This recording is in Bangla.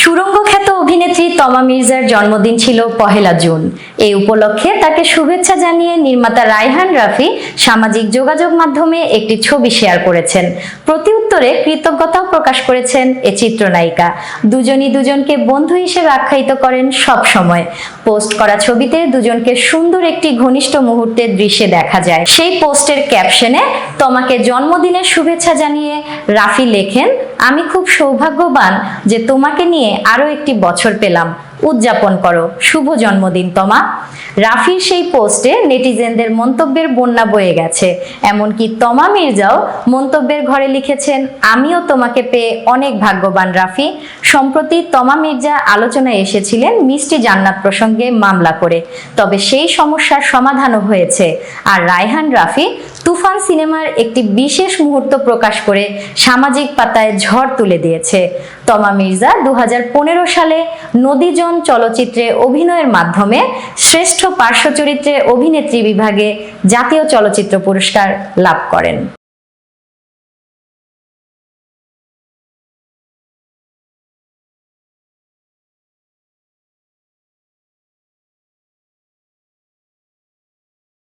সুরঙ্গ খ্যাত অভিনেত্রী তমা মির্জার জন্মদিন ছিল পহেলা জুন। এই উপলক্ষে তাকে শুভেচ্ছা জানিয়ে নির্মাতা রায়হান রাফি সামাজিক যোগাযোগ মাধ্যমে একটি ছবি শেয়ার করেছেন। প্রতি উত্তরে কৃতজ্ঞতাও প্রকাশ করেছেন এ চিত্রনায়িকা। দুজনই দুজনকে বন্ধু হিসেবে আখ্যায়িত করেন সব সময়। পোস্ট করা ছবিতে দুজনকে সুন্দর একটি ঘনিষ্ঠ মুহূর্তের দৃশ্যে দেখা যায়। সেই পোস্টের ক্যাপশনে তোমাকে জন্মদিনের শুভেচ্ছা জানিয়ে রাফি লেখেন আমি খুব সৌভাগ্যবান যে তোমাকে নিয়ে আরও একটি বছর পেলাম। উদযাপন করো। শুভ জন্মদিন, তোমা। রাফির সেই পোস্টে নেটিজেনদের মন্তব্যের বন্যা বয়ে গেছে। এমনকি তমা মির্জাও মন্তব্যের ঘরে লিখেছেন, আমিও তোমাকে পেয়ে অনেক ভাগ্যবান, রাফি। সম্প্রতি তমা মির্জা আলোচনায় এসেছিলেন মিষ্টি জান্নাত প্রসঙ্গে মামলা করে। তবে সেই সমস্যার সমাধানও হয়েছে। আর রায়হান রাফি তুফান সিনেমার একটি বিশেষ মুহূর্ত প্রকাশ করে সামাজিক পাতায় ঝড় তুলে দিয়েছে। তমা মির্জা দু হাজার পনেরো সালে নদীজন চলচ্চিত্রে অভিনয়ের মাধ্যমে শ্রেষ্ঠ পার্শ্ব চরিত্রে অভিনেত্রী বিভাগে জাতীয় চলচ্চিত্র পুরস্কার লাভ করেন।